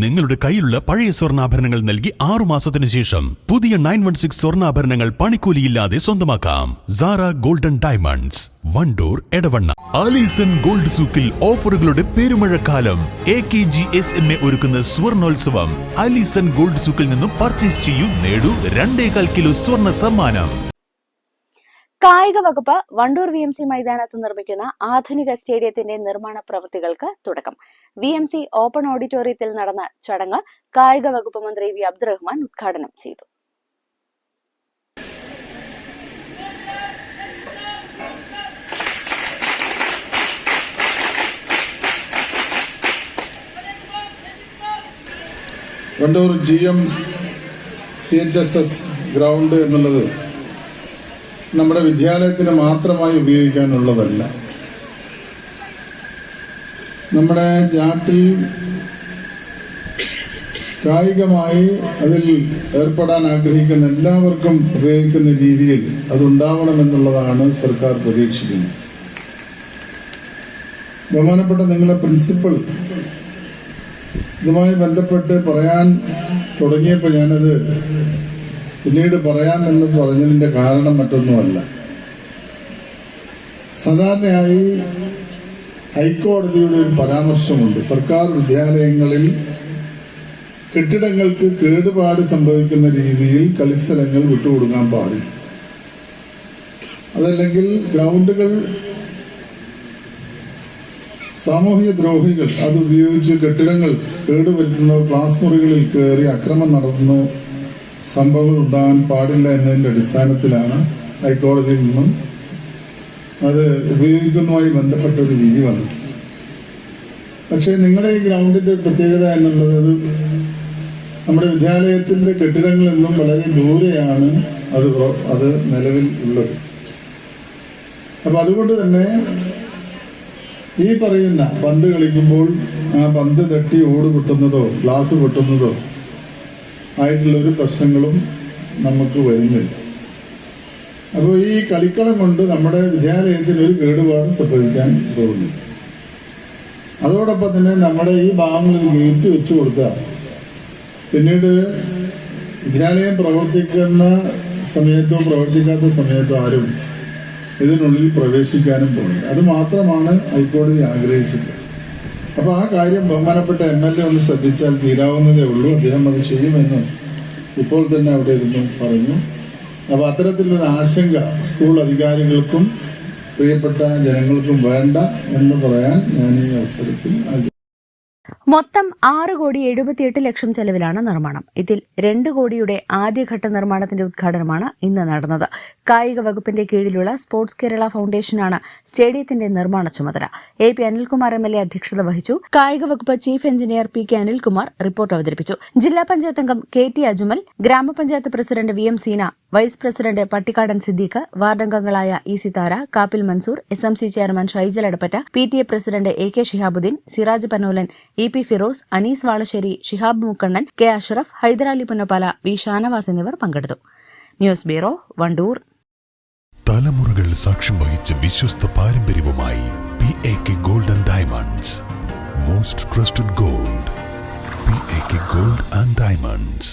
നിങ്ങളുടെ കയ്യിലുള്ള പഴയ സ്വർണാഭരണങ്ങൾ നൽകി ആറു മാസത്തിന് ശേഷം പുതിയ നയൻ വൺ സിക്സ് സ്വർണാഭരണങ്ങൾ പണിക്കൂലിയില്ലാതെ സ്വന്തമാക്കാം. Sara golden diamonds Wandoor Edavanna. Allison gold സൂക്കിൽ ഓഫറുകളുടെ പെരുമഴക്കാലം. A K G S M A ഒരുക്കുന്ന സ്വർണോത്സവം. ആലീസൺ ഗോൾഡ് സൂക്കിൽ നിന്നും പർച്ചേസ് ചെയ്യൂ നേടൂ രണ്ടേകാൽ കിലോ സ്വർണ സമ്മാനം. കായിക വകുപ്പ് വണ്ടൂർ വി എം സി മൈതാനത്ത് നിർമ്മിക്കുന്ന ആധുനിക സ്റ്റേഡിയത്തിന്റെ നിർമ്മാണ പ്രവൃത്തികൾക്ക് തുടക്കം. വി എം സി ഓപ്പൺ ഓഡിറ്റോറിയത്തിൽ നടന്ന ചടങ്ങ് കായിക വകുപ്പ് മന്ത്രി വി. അബ്ദുറഹ്മാൻ ഉദ്ഘാടനം ചെയ്തു. Wandoor G M C H S S ground എന്നുള്ളത് നമ്മുടെ വിദ്യാലയത്തിന് മാത്രമായി ഉപയോഗിക്കാനുള്ളതല്ല. നമ്മുടെ നാട്ടിൽ കായികമായി അതിൽ ഏർപ്പെടാൻ ആഗ്രഹിക്കുന്ന എല്ലാവർക്കും ഉപയോഗിക്കുന്ന രീതിയിൽ അതുണ്ടാവണമെന്നുള്ളതാണ് സർക്കാർ പ്രതീക്ഷിക്കുന്നത്. ബഹുമാനപ്പെട്ട നിങ്ങളുടെ പ്രിൻസിപ്പൽ ഇതുമായി ബന്ധപ്പെട്ട് പറയാൻ തുടങ്ങിയപ്പോൾ ഞാനത് പിന്നീട് പറയാമെന്ന് പറഞ്ഞതിന്റെ കാരണം മറ്റൊന്നുമല്ല. സാധാരണയായി ഹൈക്കോടതിയുടെ ഒരു പരാമർശമുണ്ട്. സർക്കാർ വിദ്യാലയങ്ങളിൽ കെട്ടിടങ്ങൾക്ക് കേടുപാട് സംഭവിക്കുന്ന രീതിയിൽ കളിസ്ഥലങ്ങൾ വിട്ടുകൊടുക്കാൻ പാടില്ല. അതല്ലെങ്കിൽ ഗ്രൗണ്ടുകൾ സാമൂഹിക ദ്രോഹികൾ അത് ഉപയോഗിച്ച് കെട്ടിടങ്ങൾ കേടുവരുത്തുന്നു ക്ലാസ് മുറികളിൽ കയറി അക്രമം നടത്തുന്നു സംഭവങ്ങൾ ഉണ്ടാകാൻ പാടില്ല എന്നതിന്റെ അടിസ്ഥാനത്തിലാണ് ഹൈക്കോടതിയിൽ നിന്നും അത് ഉപയോഗിക്കുന്നതുമായി ബന്ധപ്പെട്ട ഒരു വിധി വന്നത്. പക്ഷേ നിങ്ങളുടെ ഈ ഗ്രൗണ്ടിന്റെ പ്രത്യേകത എന്നുള്ളത് നമ്മുടെ വിദ്യാലയത്തിന്റെ കെട്ടിടങ്ങളിൽ നിന്നും വളരെ ദൂരെയാണ് അത് അത് നിലവിൽ ഉള്ളത്. അപ്പൊ അതുകൊണ്ട് തന്നെ ഈ പറയുന്ന പന്ത് കളിക്കുമ്പോൾ ആ പന്ത് തട്ടി ഓട് പൊട്ടുന്നതോ ഗ്ലാസ് പൊട്ടുന്നതോ ആയിട്ടുള്ള ഒരു പ്രശ്നങ്ങളും നമുക്ക് വരുന്നില്ല. അപ്പോൾ ഈ കളിക്കളം കൊണ്ട് നമ്മുടെ വിദ്യാലയത്തിന് ഒരു കേടുപാട് സംഭവിക്കാൻ പോകുന്നില്ല അതോടൊപ്പം തന്നെ നമ്മുടെ ഈ ഭാഗങ്ങളിൽ ഗേറ്റ് വെച്ചു കൊടുത്താൽ പിന്നീട് വിദ്യാലയം പ്രവർത്തിക്കുന്ന സമയത്തോ പ്രവർത്തിക്കാത്ത സമയത്തോ ആരും ഇതിനുള്ളിൽ പ്രവേശിക്കാനും പോകുന്നത് അത് മാത്രമാണ് ഹൈക്കോടതി ആഗ്രഹിച്ചത് അപ്പൊ ആ കാര്യം ബഹുമാനപ്പെട്ട എം എൽ എ ഒന്ന് ശ്രദ്ധിച്ചാൽ തീരാവുന്നതേ ഉള്ളൂ. അദ്ദേഹം അത് ചെയ്യുമെന്ന് ഇപ്പോൾ തന്നെ അവിടെ ഇരുന്നു പറഞ്ഞു. അപ്പൊ അത്തരത്തിലൊരു ആശങ്ക സ്കൂൾ അധികാരികൾക്കും പ്രിയപ്പെട്ട ജനങ്ങൾക്കും വേണ്ട എന്ന് പറയാൻ ഞാൻ ഈ അവസരത്തിൽ മൊത്തം ആറ് കോടി എഴുപത്തിയെട്ട് ലക്ഷം ചെലവിലാണ് നിർമ്മാണം. ഇതിൽ രണ്ട് കോടിയുടെ ആദ്യഘട്ട നിർമ്മാണത്തിന്റെ ഉദ്ഘാടനമാണ് ഇന്ന് നടന്നത്. കായിക വകുപ്പിന്റെ കീഴിലുള്ള സ്പോർട്സ് കേരള ഫൗണ്ടേഷനാണ് സ്റ്റേഡിയത്തിന്റെ നിർമ്മാണ ചുമതല. A P Anilkumar M L A അധ്യക്ഷത വഹിച്ചു. കായിക വകുപ്പ് chief engineer P K Anilkumar report അവതരിപ്പിച്ചു. ജില്ലാ പഞ്ചായത്ത് അംഗം കെ ടി അജുമൽ ഗ്രാമപഞ്ചായത്ത് president V M Seena vice president Pattikkadan Siddique വാർഡംഗങ്ങളായ E Sithara Kappil Mansoor S M C chairman Shaijal Edappatta P T A president A K Shihabuddin Siraj Panolan E P Firoz Anees Valasseri Shihab Mukkannan K Ashraf Hyderali Punnappala V Shanavas എന്നിവർ പങ്കെടുത്തു. News bureau Wandoor. തലമുറകൾ സാക്ഷ്യം വഹിച്ച വിശ്വസ്ത പാരമ്പര്യവുമായി P A K gold and diamonds. Most trusted gold P A K gold and diamonds.